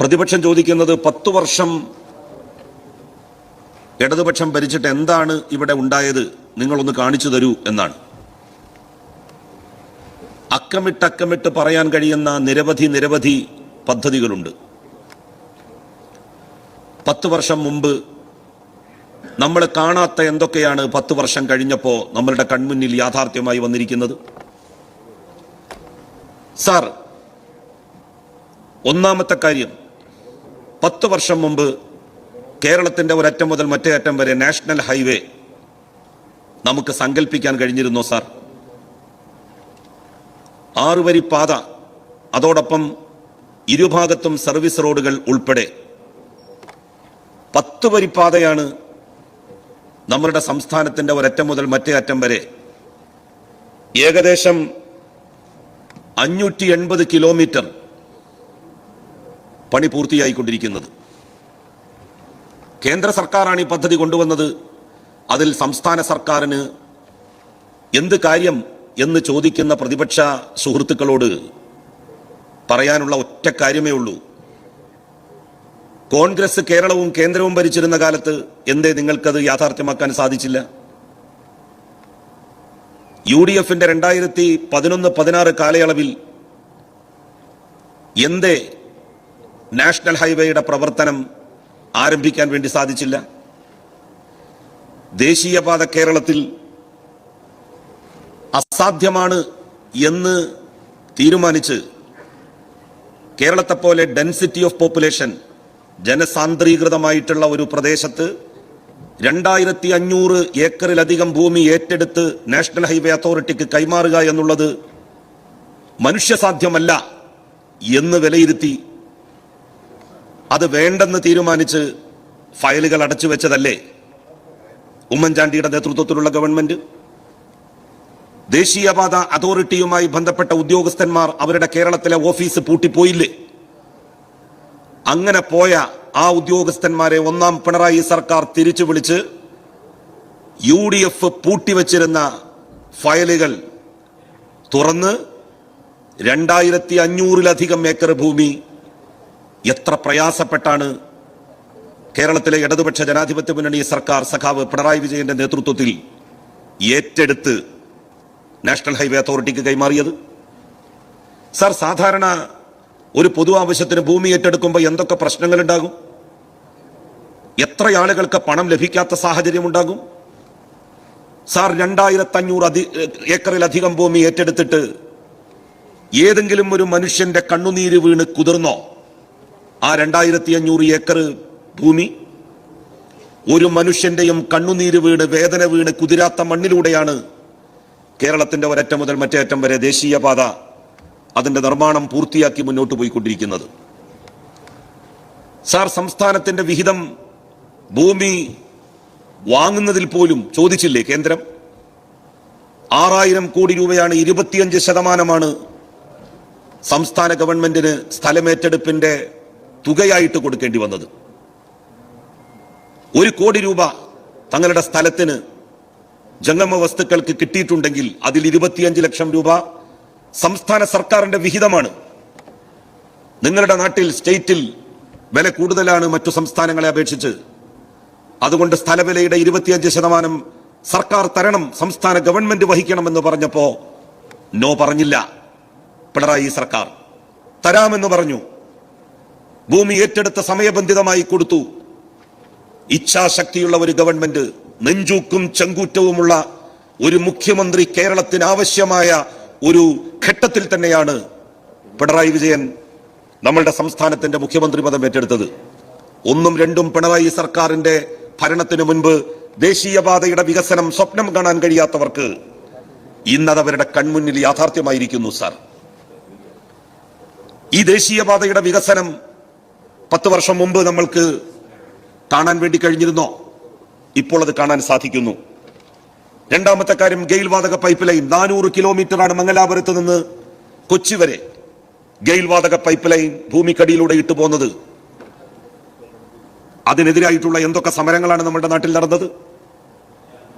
പ്രതിപക്ഷം ചോദിക്കുന്നത് പത്തു വർഷം ഇടതുപക്ഷം ഭരിച്ചിട്ട് എന്താണ് ഇവിടെ ഉണ്ടായത്? നിങ്ങളൊന്ന് കാണിച്ചു തരൂ എന്നാണ്. അക്കമിട്ടക്കമിട്ട് അക്കമിട്ട് പറയാൻ കഴിയുന്ന നിരവധി നിരവധി പദ്ധതികളുണ്ട്. പത്ത് വർഷം മുമ്പ് നമ്മൾ കാണാത്ത എന്തൊക്കെയാണ് പത്ത് വർഷം കഴിഞ്ഞപ്പോൾ നമ്മളുടെ കൺമുന്നിൽ യാഥാർത്ഥ്യമായി വന്നിരിക്കുന്നത്? സാർ ഒന്നാമത്തെ കാര്യം പത്ത് വർഷം മുമ്പ് കേരളത്തിന്റെ ഒരറ്റം മുതൽ മറ്റേ അറ്റം വരെ നാഷണൽ ഹൈവേ നമുക്ക് സങ്കല്പിക്കാൻ കഴിഞ്ഞിരുന്നോ സാർ? ആറുവരി പാത അതോടൊപ്പം ഇരുഭാഗത്തും സർവീസ് റോഡുകൾ ഉൾപ്പെടെ പത്ത് വരി പാതയാണ് നമ്മുടെ സംസ്ഥാനത്തിന്റെ ഒരറ്റം മുതൽ മറ്റേ അറ്റം വരെ ഏകദേശം അഞ്ഞൂറ്റി എൺപത് കിലോമീറ്റർ പണി പൂർത്തിയായിക്കൊണ്ടിരിക്കുന്നത്. കേന്ദ്ര സർക്കാരാണ് ഈ പദ്ധതി കൊണ്ടുവന്നത്. അതിൽ സംസ്ഥാന സർക്കാരിന് എന്ത് കാര്യം എന്ന് ചോദിക്കുന്ന പ്രതിപക്ഷ സുഹൃത്തുക്കളോട് പറയാനുള്ള ഒറ്റ കാര്യമേ ഉള്ളൂ. കോൺഗ്രസ് കേരളവും കേന്ദ്രവും ഭരിച്ചിരുന്ന കാലത്ത് എന്തേ നിങ്ങൾക്കത് യാഥാർത്ഥ്യമാക്കാൻ സാധിച്ചില്ല? യു ഡി എഫിന്റെ രണ്ടായിരത്തി പതിനൊന്ന് പതിനാറ് കാലയളവിൽ എന്തേ നാഷണൽ ഹൈവേയുടെ പ്രവർത്തനം ആരംഭിക്കാൻ വേണ്ടി സാധിച്ചില്ല. ദേശീയപാത കേരളത്തിൽ അസാധ്യമാണ് എന്ന് തീരുമാനിച്ച് കേരളത്തെപ്പോലെ ഡെൻസിറ്റി ഓഫ് പോപ്പുലേഷൻ ജനസാന്ദ്രീകൃതമായിട്ടുള്ള ഒരു പ്രദേശത്ത് രണ്ടായിരത്തി അഞ്ഞൂറ് ഏക്കറിലധികം ഭൂമി ഏറ്റെടുത്ത് നാഷണൽ ഹൈവേ അതോറിറ്റിക്ക് കൈമാറുക എന്നുള്ളത് മനുഷ്യസാധ്യമല്ല എന്ന് വിലയിരുത്തി അത് വേണ്ടെന്ന് തീരുമാനിച്ച് ഫയലുകൾ അടച്ചു വെച്ചതല്ലേ ഉമ്മൻചാണ്ടിയുടെ നേതൃത്വത്തിലുള്ള ഗവൺമെന്റ്? ദേശീയപാത അതോറിറ്റിയുമായി ബന്ധപ്പെട്ട ഉദ്യോഗസ്ഥന്മാർ അവരുടെ കേരളത്തിലെ ഓഫീസ് പൂട്ടിപ്പോയില്ലേ? അങ്ങനെ പോയ ആ ഉദ്യോഗസ്ഥന്മാരെ ഒന്നാം പിണറായി സർക്കാർ തിരിച്ചു വിളിച്ച് യു ഡി എഫ് പൂട്ടിവച്ചിരുന്ന ഫയലുകൾ തുറന്ന് രണ്ടായിരത്തി അഞ്ഞൂറിലധികം ഏക്കർ ഭൂമി എത്ര പ്രയാസപ്പെട്ടാണ് കേരളത്തിലെ ഇടതുപക്ഷ ജനാധിപത്യ മുന്നണി സർക്കാർ സഖാവ് പിണറായി വിജയന്റെ നേതൃത്വത്തിൽ ഏറ്റെടുത്ത് നാഷണൽ ഹൈവേ അതോറിറ്റിക്ക് കൈമാറിയത്? സാർ സാധാരണ ഒരു പൊതു ആവശ്യത്തിന് ഭൂമി ഏറ്റെടുക്കുമ്പോൾ എന്തൊക്കെ പ്രശ്നങ്ങൾ ഉണ്ടാകും എത്ര ആളുകൾക്ക് പണം ലഭിക്കാത്ത സാഹചര്യം ഉണ്ടാകും സാർ രണ്ടായിരത്തി അഞ്ഞൂറ് അധി ഏക്കറിലധികം ഭൂമി ഏറ്റെടുത്തിട്ട് ഏതെങ്കിലും ഒരു മനുഷ്യന്റെ കണ്ണുനീര് വീണ് കുതിർന്നോ? ആ രണ്ടായിരത്തി അഞ്ഞൂറ് ഏക്കർ ഭൂമി ഒരു മനുഷ്യന്റെയും കണ്ണുനീര് വീണ് വേദന വീണ് കുതിരാത്ത മണ്ണിലൂടെയാണ് കേരളത്തിന്റെ ഒരറ്റം മുതൽ മറ്റേ അറ്റം വരെ ദേശീയപാത അതിന്റെ നിർമ്മാണം പൂർത്തിയാക്കി മുന്നോട്ട് പോയിക്കൊണ്ടിരിക്കുന്നത്. സാർ സംസ്ഥാനത്തിന്റെ വിഹിതം ഭൂമി വാങ്ങുന്നതിൽ പോലും ചോദിച്ചില്ലേ കേന്ദ്രം? ആറായിരം കോടി രൂപയാണ് ഇരുപത്തിയഞ്ച് ശതമാനമാണ് സംസ്ഥാന ഗവൺമെന്റിന് സ്ഥലമേറ്റെടുപ്പിന്റെ തുകയായിട്ട് കൊടുക്കേണ്ടി വന്നത്. ഒരു കോടി രൂപ തങ്ങളുടെ സ്ഥലത്തിന് ജംഗമ വസ്തുക്കൾക്ക് കിട്ടിയിട്ടുണ്ടെങ്കിൽ അതിൽ ഇരുപത്തിയഞ്ച് ലക്ഷം രൂപ സംസ്ഥാന സർക്കാരിന്റെ വിഹിതമാണ്. നിങ്ങളുടെ നാട്ടിൽ സ്റ്റേറ്റിൽ വില കൂടുതലാണ് മറ്റു സംസ്ഥാനങ്ങളെ അപേക്ഷിച്ച്. അതുകൊണ്ട് സ്ഥലവിലയുടെ ഇരുപത്തിയഞ്ച് ശതമാനം സർക്കാർ തരണം സംസ്ഥാന ഗവൺമെന്റ് വഹിക്കണമെന്ന് പറഞ്ഞപ്പോ നോ പറഞ്ഞില്ല പിണറായി സർക്കാർ. തരാമെന്ന് പറഞ്ഞു. ഭൂമി ഏറ്റെടുത്ത സമയബന്ധിതമായി കൊടുത്തു. ഇച്ഛാശക്തിയുള്ള ഒരു ഗവൺമെന്റ് നെഞ്ചൂക്കും ചെങ്കൂറ്റവുമുള്ള ഒരു മുഖ്യമന്ത്രി കേരളത്തിന് ആവശ്യമായ ഒരു ഘട്ടത്തിൽ തന്നെയാണ് പിണറായി വിജയൻ നമ്മളുടെ സംസ്ഥാനത്തിന്റെ മുഖ്യമന്ത്രി പദം ഏറ്റെടുത്തത്. ഒന്നും രണ്ടും പിണറായി സർക്കാരിന്റെ ഭരണത്തിന് മുൻപ് ദേശീയപാതയുടെ വികസനം സ്വപ്നം കാണാൻ കഴിയാത്തവർക്ക് ഇന്നത് അവരുടെ കൺമുന്നിൽ യാഥാർത്ഥ്യമായിരിക്കുന്നു സാർ. ഈ ദേശീയപാതയുടെ വികസനം പത്ത് വർഷം മുമ്പ് നമ്മൾക്ക് കാണാൻ വേണ്ടി കഴിഞ്ഞിരുന്നോ? ഇപ്പോൾ അത് കാണാൻ സാധിക്കുന്നു. രണ്ടാമത്തെ കാര്യം ഗെയിൽ വാതക പൈപ്പ് ലൈൻ നാനൂറ് കിലോമീറ്ററാണ് മംഗലാപുരത്ത് നിന്ന് കൊച്ചി വരെ ഗെയിൽ വാതക പൈപ്പ് ലൈൻ ഭൂമിക്കടിയിലൂടെ ഇട്ടു പോകുന്നത് അതിനെതിരായിട്ടുള്ള എന്തൊക്കെ സമരങ്ങളാണ് നമ്മുടെ നാട്ടിൽ നടന്നത്?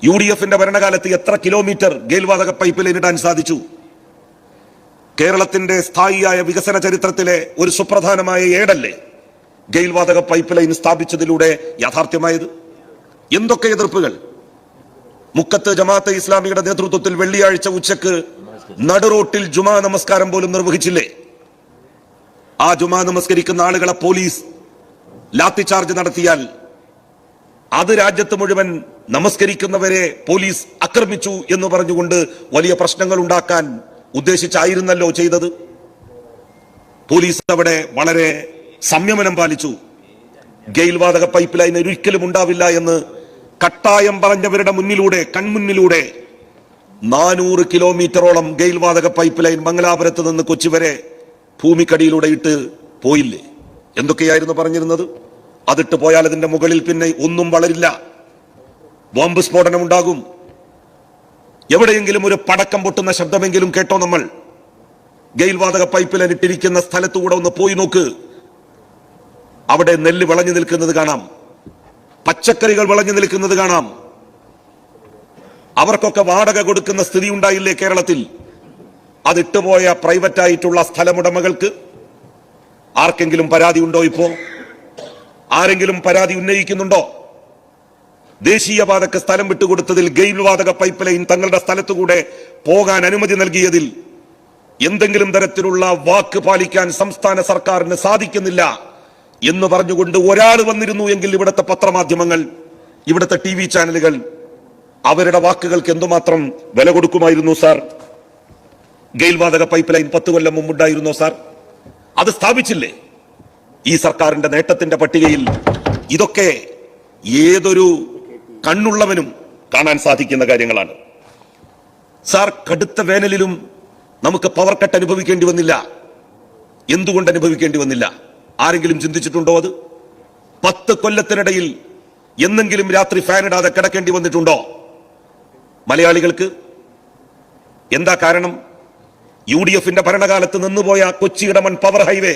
യു ഡി എഫിന്റെ ഭരണകാലത്ത് എത്ര കിലോമീറ്റർ ഗെയിൽ വാതക പൈപ്പ് ലൈൻ ഇടാൻ സാധിച്ചു? കേരളത്തിന്റെ സ്ഥായിയായ വികസന ചരിത്രത്തിലെ ഒരു സുപ്രധാനമായ ഏടല്ലേ? ഗെയിൽ വാതക പൈപ്പ് ലൈൻ സ്ഥാപിച്ചതിലൂടെ യാഥാർത്ഥ്യമായത്? എന്തൊക്കെ എതിർപ്പുകൾ? മുക്കത്ത് ജമാഅത്തെ ഇസ്ലാമിയുടെ നേതൃത്വത്തിൽ വെള്ളിയാഴ്ച ഉച്ചയ്ക്ക് നടുറോട്ടിൽ ജുമാ നമസ്കാരം പോലും നിർവഹിച്ചില്ലേ? ആ ജുമാ നമസ്കരിക്കുന്ന ആളുകളെ പോലീസ് ലാത്തി ചാർജ് നടത്തിയാൽ അത് രാജ്യത്ത് മുഴുവൻ നമസ്കരിക്കുന്നവരെ പോലീസ് ആക്രമിച്ചു എന്ന് പറഞ്ഞുകൊണ്ട് വലിയ പ്രശ്നങ്ങൾ ഉണ്ടാക്കാൻ ഉദ്ദേശിച്ചായിരുന്നല്ലോ ചെയ്തത്? പോലീസ് അവിടെ വളരെ സംയമനം പാലിച്ചു. ഗെയിൽ വാതക പൈപ്പ് ലൈൻ ഒരിക്കലും ഉണ്ടാവില്ല എന്ന് കട്ടായം പറഞ്ഞവരുടെ മുന്നിലൂടെ കൺമുന്നിലൂടെ നാനൂറ് കിലോമീറ്ററോളം ഗെയിൽ വാതക പൈപ്പ് ലൈൻ മംഗലാപുരത്ത് നിന്ന് കൊച്ചി വരെ ഭൂമിക്കടിയിലൂടെ ഇട്ട് പോയില്ലേ? എന്തൊക്കെയായിരുന്നു പറഞ്ഞിരുന്നത്? അതിട്ട് പോയാൽ അതിന്റെ മുകളിൽ പിന്നെ ഒന്നും വളരില്ല. ബോംബ് സ്ഫോടനം ഉണ്ടാകും. എവിടെയെങ്കിലും ഒരു പടക്കം പൊട്ടുന്ന ശബ്ദമെങ്കിലും കേട്ടോ നമ്മൾ? ഗെയിൽ വാതക പൈപ്പ് ലൈൻ ഇട്ടിരിക്കുന്ന സ്ഥലത്തുകൂടെ ഒന്ന് പോയി നോക്ക്. അവിടെ നെല്ല് വിളഞ്ഞു നിൽക്കുന്നത് കാണാം. പച്ചക്കറികൾ വിളഞ്ഞു നിൽക്കുന്നത് കാണാം. അവർക്കൊക്കെ വാടക കൊടുക്കുന്ന സ്ഥിതി ഉണ്ടായില്ലേ കേരളത്തിൽ? അതിട്ടുപോയ പ്രൈവറ്റ് ആയിട്ടുള്ള സ്ഥലമുടമകൾക്ക് ആർക്കെങ്കിലും പരാതി ഉണ്ടോ ഇപ്പോ? ആരെങ്കിലും പരാതി ഉന്നയിക്കുന്നുണ്ടോ? ദേശീയപാതക്ക് സ്ഥലം വിട്ടുകൊടുത്തതിൽ ഗെയിൽ വാതക പൈപ്പ് ലൈൻ തങ്ങളുടെ സ്ഥലത്തുകൂടെ പോകാൻ അനുമതി നൽകിയതിൽ എന്തെങ്കിലും തരത്തിലുള്ള വാക്ക് പാലിക്കാൻ സംസ്ഥാന സർക്കാരിന് സാധിക്കുന്നില്ല. എന്ന് പറഞ്ഞുകൊണ്ട് ഒരാൾ വന്നിരുന്നു എങ്കിൽ ഇവിടുത്തെ പത്രമാധ്യമങ്ങൾ ഇവിടുത്തെ ടി വി ചാനലുകൾ അവരുടെ വാക്കുകൾക്ക് എന്തുമാത്രം വില കൊടുക്കുമായിരുന്നു സാർ? ഗെയിൽ വാതക പൈപ്പ് ലൈൻ പത്ത് കൊല്ലം മുമ്പുണ്ടായിരുന്നോ സാർ? അത് സ്ഥാപിച്ചില്ലേ? ഈ സർക്കാരിന്റെ നേട്ടത്തിന്റെ പട്ടികയിൽ ഇതൊക്കെ ഏതൊരു കണ്ണുള്ളവനും കാണാൻ സാധിക്കുന്ന കാര്യങ്ങളാണ്. സാർ കടുത്ത വേനലിലും നമുക്ക് പവർ കട്ട് അനുഭവിക്കേണ്ടി വന്നില്ല. എന്തുകൊണ്ട് അനുഭവിക്കേണ്ടി വന്നില്ല? ആരെങ്കിലും ചിന്തിച്ചിട്ടുണ്ടോ അത്? പത്ത് കൊല്ലത്തിനിടയിൽ എന്നെങ്കിലും രാത്രി ഫാൻ ഇടാതെ കിടക്കേണ്ടി വന്നിട്ടുണ്ടോ? മലയാളികൾക്ക് എന്താ കാരണം? യു ഡി എഫിന്റെ ഭരണകാലത്ത് നിന്നുപോയ കൊച്ചിയിടമൺ പവർ ഹൈവേ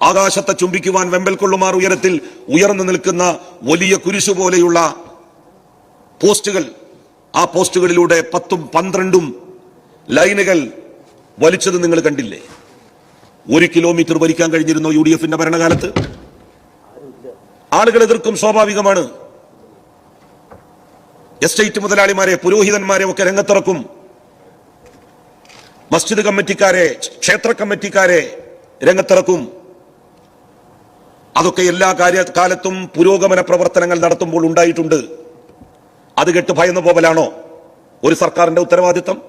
ആകാശത്തെ ചുംബിക്കുവാൻ വെമ്പൽ കൊള്ളുമാർ ഉയരത്തിൽ ഉയർന്നു നിൽക്കുന്ന വലിയ കുരിശു പോലെയുള്ള പോസ്റ്റുകൾ. ആ പോസ്റ്റുകളിലൂടെ പത്തും പന്ത്രണ്ടും ലൈനുകൾ വലിച്ചത് നിങ്ങൾ കണ്ടില്ലേ? ഒരു കിലോമീറ്റർ ഭരിക്കാൻ കഴിഞ്ഞിരുന്നോ യു ഡി എഫിന്റെ ഭരണകാലത്ത്? ആളുകൾ എതിർക്കും സ്വാഭാവികമാണ്. എസ്റ്റേറ്റ് മുതലാളിമാരെ പുരോഹിതന്മാരെ ഒക്കെ രംഗത്തിറക്കും. മസ്ജിദ് കമ്മിറ്റിക്കാരെ ക്ഷേത്ര കമ്മിറ്റിക്കാരെ രംഗത്തിറക്കും. അതൊക്കെ എല്ലാ കാര്യ കാലത്തും പുരോഗമന പ്രവർത്തനങ്ങൾ നടത്തുമ്പോൾ ഉണ്ടായിട്ടുണ്ട്. അത് കെട്ട് ഭയന്ന പോവലാണോ? ഒരു സർക്കാരിന്റെ ഉത്തരവാദിത്തം?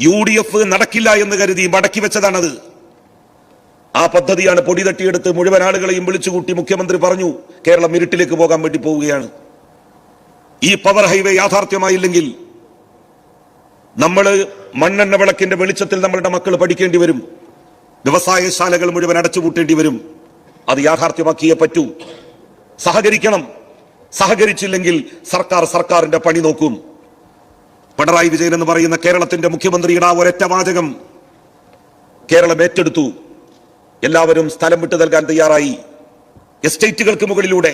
യു ഡി എഫ് നടക്കില്ല എന്ന് കരുതി മടക്കി വെച്ചതാണത്. ആ പദ്ധതിയാണ് പൊടി തട്ടിയെടുത്ത് മുഴുവൻ ആളുകളെയും വിളിച്ചുകൂട്ടി മുഖ്യമന്ത്രി പറഞ്ഞു കേരളം ഇരുട്ടിലേക്ക് പോകാൻ വേണ്ടി പോവുകയാണ്. ഈ പവർ ഹൈവേ യാഥാർത്ഥ്യമായില്ലെങ്കിൽ നമ്മൾ മണ്ണെണ്ണ വിളക്കിന്റെ വെളിച്ചത്തിൽ നമ്മളുടെ മക്കൾ പഠിക്കേണ്ടി വരും. വ്യവസായശാലകൾ മുഴുവൻ അടച്ചുപൂട്ടേണ്ടി വരും. അത് യാഥാർത്ഥ്യമാക്കിയേ പറ്റൂ. സഹകരിക്കണം. സഹകരിച്ചില്ലെങ്കിൽ സർക്കാർ സർക്കാരിന്റെ പണി നോക്കും. പിണറായി വിജയൻ എന്ന് പറയുന്ന കേരളത്തിന്റെ മുഖ്യമന്ത്രിയുടെ ആ ഒരൊറ്റ വാചകം കേരളം ഏറ്റെടുത്തു. എല്ലാവരും സ്ഥലം വിട്ടു നൽകാൻ തയ്യാറായി. എസ്റ്റേറ്റുകൾക്ക് മുകളിലൂടെ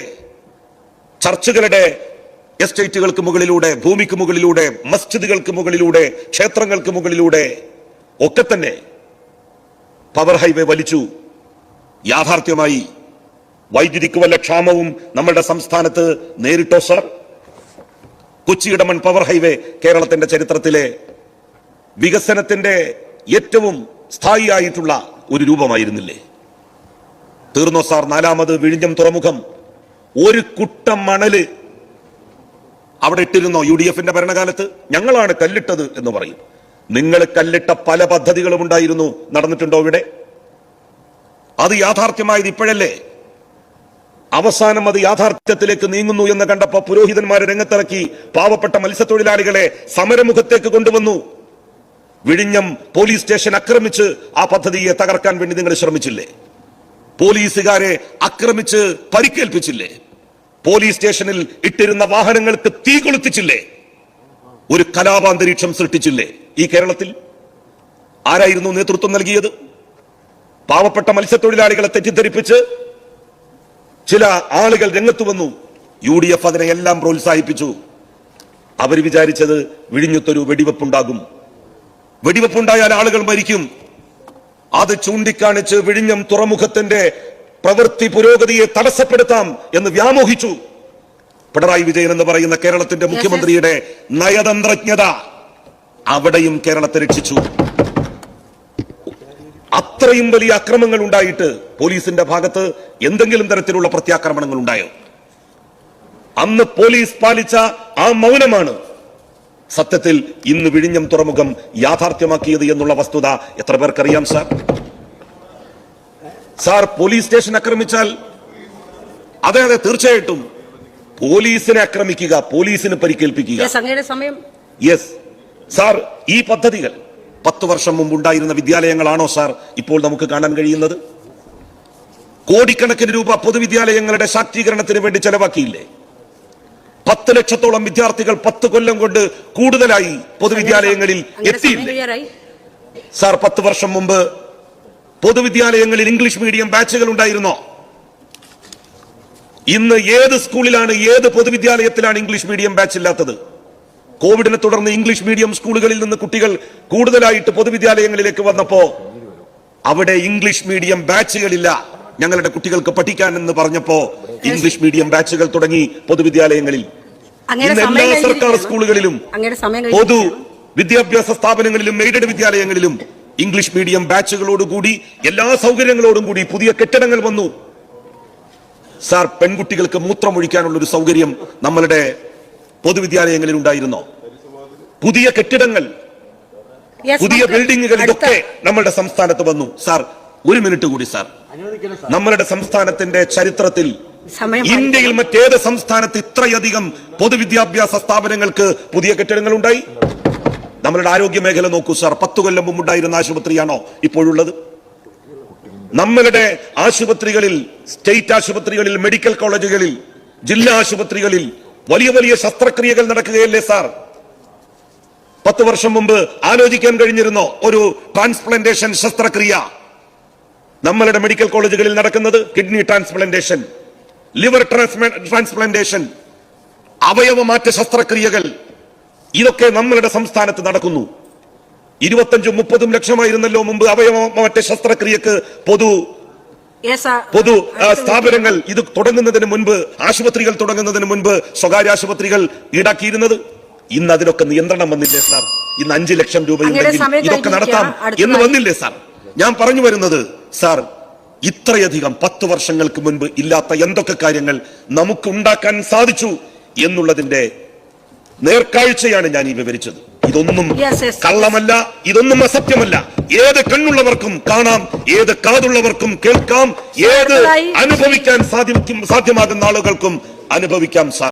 ചർച്ചുകളുടെ എസ്റ്റേറ്റുകൾക്ക് മുകളിലൂടെ ഭൂമിക്ക് മുകളിലൂടെ മസ്ജിദുകൾക്ക് മുകളിലൂടെ ക്ഷേത്രങ്ങൾക്ക് മുകളിലൂടെ ഒക്കെ തന്നെ പവർ ഹൈവേ വലിച്ചു. യാഥാർത്ഥ്യമായി വൈദ്യുതിക്ക് വല്ല ക്ഷാമവും നമ്മളുടെ സംസ്ഥാനത്ത് നേരിട്ടോ സർ? കൊച്ചിയിടമൺ പവർ ഹൈവേ കേരളത്തിന്റെ ചരിത്രത്തിലെ വികസനത്തിന്റെ ഏറ്റവും സ്ഥായിയായിട്ടുള്ള ഒരു രൂപമായിരുന്നില്ലേ? തീർന്നോ സാർ? നാലാമത് വിഴിഞ്ഞം തുറമുഖം. ഒരു കുട്ടം മണൽ അവിടെ ഇട്ടിരുന്നോ യു ഡി എഫിന്റെ ഭരണകാലത്ത്? ഞങ്ങളാണ് കല്ലിട്ടത് എന്ന് പറയും. നിങ്ങൾ കല്ലിട്ട പല പദ്ധതികളും ഉണ്ടായിരുന്നു. നടന്നിട്ടുണ്ടോ ഇവിടെ? അത് യാഥാർത്ഥ്യമായത് ഇപ്പോഴല്ലേ? അവസാനം അത് യാഥാർത്ഥ്യത്തിലേക്ക് നീങ്ങുന്നു എന്ന് കണ്ടപ്പോ പുരോഹിതന്മാരെ രംഗത്തിറക്കി പാവപ്പെട്ട മത്സ്യത്തൊഴിലാളികളെ സമരമുഖത്തേക്ക് കൊണ്ടുവന്നു. വിഴിഞ്ഞം പോലീസ് സ്റ്റേഷൻ ആക്രമിച്ച് ആ പദ്ധതിയെ തകർക്കാൻ വേണ്ടി നിങ്ങൾ ശ്രമിച്ചില്ലേ? പോലീസുകാരെ ആക്രമിച്ച് പരിക്കേൽപ്പിച്ചില്ലേ? പോലീസ് സ്റ്റേഷനിൽ ഇട്ടിരുന്ന വാഹനങ്ങൾക്ക് തീ കൊളുത്തിച്ചില്ലേ? ഒരു കലാപാന്തരീക്ഷം സൃഷ്ടിച്ചില്ലേ ഈ കേരളത്തിൽ? ആരായിരുന്നു നേതൃത്വം നൽകിയത്? പാവപ്പെട്ട മത്സ്യത്തൊഴിലാളികളെ തെറ്റിദ്ധരിപ്പിച്ച് ചില ആളുകൾ രംഗത്ത് വന്നു. യു ഡി എഫ് അതിനെയെല്ലാം പ്രോത്സാഹിപ്പിച്ചു. അവർ വിചാരിച്ചത് വിഴിഞ്ഞത്തൊരു വെടിവെപ്പുണ്ടാകും. വെടിവെപ്പുണ്ടായാൽ ആളുകൾ മരിക്കും. അത് ചൂണ്ടിക്കാണിച്ച് വിഴിഞ്ഞം തുറമുഖത്തിന്റെ പ്രവൃത്തി പുരോഗതിയെ തടസ്സപ്പെടുത്താം എന്ന് വ്യാമോഹിച്ചു. പിണറായി വിജയൻ എന്ന് പറയുന്ന കേരളത്തിന്റെ മുഖ്യമന്ത്രിയുടെ നയതന്ത്രജ്ഞത അവിടെയും കേരളത്തെ രക്ഷിച്ചു. അത്രയും വലിയ അക്രമങ്ങൾ ഉണ്ടായിട്ട് പോലീസിന്റെ ഭാഗത്ത് എന്തെങ്കിലും തരത്തിലുള്ള പ്രത്യാക്രമണങ്ങൾ ഉണ്ടായോ? അന്ന് പോലീസ് പാലിച്ച ആ മൗനമാണ് സത്യത്തിൽ ഇന്ന് വിഴിഞ്ഞം തുറമുഖം യാഥാർത്ഥ്യമാക്കിയത് എന്നുള്ള വസ്തുത എത്ര പേർക്കറിയാം സാർ? സാർ പോലീസ് സ്റ്റേഷൻ ആക്രമിച്ചാൽ അതെ അതെ തീർച്ചയായിട്ടും. പോലീസിനെ ആക്രമിക്കുക പോലീസിന് പരിക്കേൽപ്പിക്കുക. സമയം. യെസ്. സാർ ഈ പദ്ധതികൾ പത്ത് വർഷം മുമ്പ് ഉണ്ടായിരുന്ന വിദ്യാലയങ്ങളാണോ സാർ ഇപ്പോൾ നമുക്ക് കാണാൻ കഴിയുന്നത്? കോടിക്കണക്കിന് രൂപ പൊതുവിദ്യാലയങ്ങളുടെ ശാക്തീകരണത്തിന് വേണ്ടി ചെലവാക്കിയില്ലേ? പത്ത് ലക്ഷത്തോളം വിദ്യാർത്ഥികൾ പത്ത് കൊല്ലം കൊണ്ട് കൂടുതലായി പൊതുവിദ്യാലയങ്ങളിൽ എത്തിയില്ല. സാർ പത്ത് വർഷം മുമ്പ് പൊതുവിദ്യാലയങ്ങളിൽ ഇംഗ്ലീഷ് മീഡിയം ബാച്ചുകൾ ഉണ്ടായിരുന്നോ? ഇന്ന് ഏത് സ്കൂളിലാണ് ഏത് പൊതുവിദ്യാലയത്തിലാണ് ഇംഗ്ലീഷ് മീഡിയം ബാച്ച് ഇല്ലാത്തത്? കോവിഡിനെ തുടർന്ന് ഇംഗ്ലീഷ് മീഡിയം സ്കൂളുകളിൽ നിന്ന് കുട്ടികൾ കൂടുതലായിട്ട് പൊതുവിദ്യാലയങ്ങളിലേക്ക് വന്നപ്പോ അവിടെ ഇംഗ്ലീഷ് മീഡിയം ബാച്ചുകളില്ല. ഞങ്ങളുടെ കുട്ടികൾക്ക് പഠിക്കാൻ എന്ന് പറഞ്ഞപ്പോ ഇംഗ്ലീഷ് മീഡിയം ബാച്ചുകൾ തുടങ്ങി പൊതുവിദ്യാലയങ്ങളിൽ. ഇന്ന് എല്ലാ സർക്കാർ സ്കൂളുകളിലും പൊതു വിദ്യാഭ്യാസ സ്ഥാപനങ്ങളിലും എയ്ഡഡ് വിദ്യാലയങ്ങളിലും ഇംഗ്ലീഷ് മീഡിയം ബാച്ചുകളോടുകൂടി എല്ലാ സൗകര്യങ്ങളോടും കൂടി പുതിയ കെട്ടിടങ്ങൾ വന്നു. സാർ പെൺകുട്ടികൾക്ക് മൂത്രമൊഴിക്കാനുള്ള ഒരു സൗകര്യം നമ്മളുടെ പൊതുവിദ്യാലയങ്ങളിൽ ഉണ്ടായിരുന്നോ? പുതിയ കെട്ടിടങ്ങൾ പുതിയ ബിൽഡിങ്ങുകൾ ഇതൊക്കെ നമ്മളുടെ സംസ്ഥാനത്ത് വന്നു. സാർ ഒരു മിനിറ്റ് കൂടി സാർ. നമ്മളുടെ സംസ്ഥാനത്തിന്റെ ചരിത്രത്തിൽ ഇന്ത്യയിൽ മറ്റേത് സംസ്ഥാനത്ത് ഇത്രയധികം പൊതുവിദ്യാഭ്യാസ സ്ഥാപനങ്ങൾക്ക് പുതിയ കെട്ടിടങ്ങൾ ഉണ്ടായി നമ്മളുടെ ആരോഗ്യ മേഖല നോക്കൂ സാർ. പത്തു കൊല്ലം മുമ്പുണ്ടായിരുന്ന ആശുപത്രിയാണോ ഇപ്പോഴുള്ളത്? നമ്മളുടെ ആശുപത്രികളിൽ സ്റ്റേറ്റ് ആശുപത്രികളിൽ മെഡിക്കൽ കോളേജുകളിൽ ജില്ലാ ആശുപത്രികളിൽ വലിയ വലിയ ശസ്ത്രക്രിയകൾ നടക്കുകയല്ലേ സാർ? പത്ത് വർഷം മുമ്പ് ആലോചിക്കാൻ കഴിഞ്ഞിരുന്നോ ഒരു ട്രാൻസ്പ്ലാന്റേഷൻ ശസ്ത്രക്രിയ? നമ്മളുടെ മെഡിക്കൽ കോളേജുകളിൽ നടക്കുന്നത് കിഡ്നി ട്രാൻസ്പ്ലാന്റേഷൻ ലിവർ ട്രാൻസ്പ്ലാന്റേഷൻ അവയവമാറ്റ ശസ്ത്രക്രിയകൾ. ഇതൊക്കെ നമ്മളുടെ സംസ്ഥാനത്ത് നടക്കുന്നു. ഇരുപത്തഞ്ചും മുപ്പതും ലക്ഷമായിരുന്നല്ലോ മുമ്പ് അവയവമാറ്റ ശസ്ത്രക്രിയക്ക് പൊതു പൊതു സ്ഥാപനങ്ങൾ ഇത് തുടങ്ങുന്നതിന് മുൻപ് ആശുപത്രികൾ തുടങ്ങുന്നതിന് മുൻപ് സ്വകാര്യ ആശുപത്രികൾ ഈടാക്കിയിരുന്നത്. ഇന്ന് അതിനൊക്കെ നിയന്ത്രണം വന്നില്ലേ സാർ ഇന്ന് അഞ്ചു ലക്ഷം രൂപ ഇതൊക്കെ നടത്താം. എന്ന് വന്നില്ലേ സാർ ഞാൻ പറഞ്ഞു വരുന്നത് സാർ ഇത്രയധികം പത്ത് വർഷങ്ങൾക്ക് മുൻപ് ഇല്ലാത്ത എന്തൊക്കെ കാര്യങ്ങൾ നമുക്ക് ഉണ്ടാക്കാൻ സാധിച്ചു എന്നുള്ളതിന്റെ നേർക്കാഴ്ചയാണ് ഞാൻ ഈ വിവരിച്ചത്. ഇതൊന്നും. കള്ളമല്ല ഇതൊന്നും അസത്യമല്ല. ഏത് കണ്ണുള്ളവർക്കും കാണാം ഏത് കാതുള്ളവർക്കും കേൾക്കാം ഏത് അനുഭവിക്കാൻ സാധിക്കും സാധ്യമാകുന്ന ആളുകൾക്കും അനുഭവിക്കാം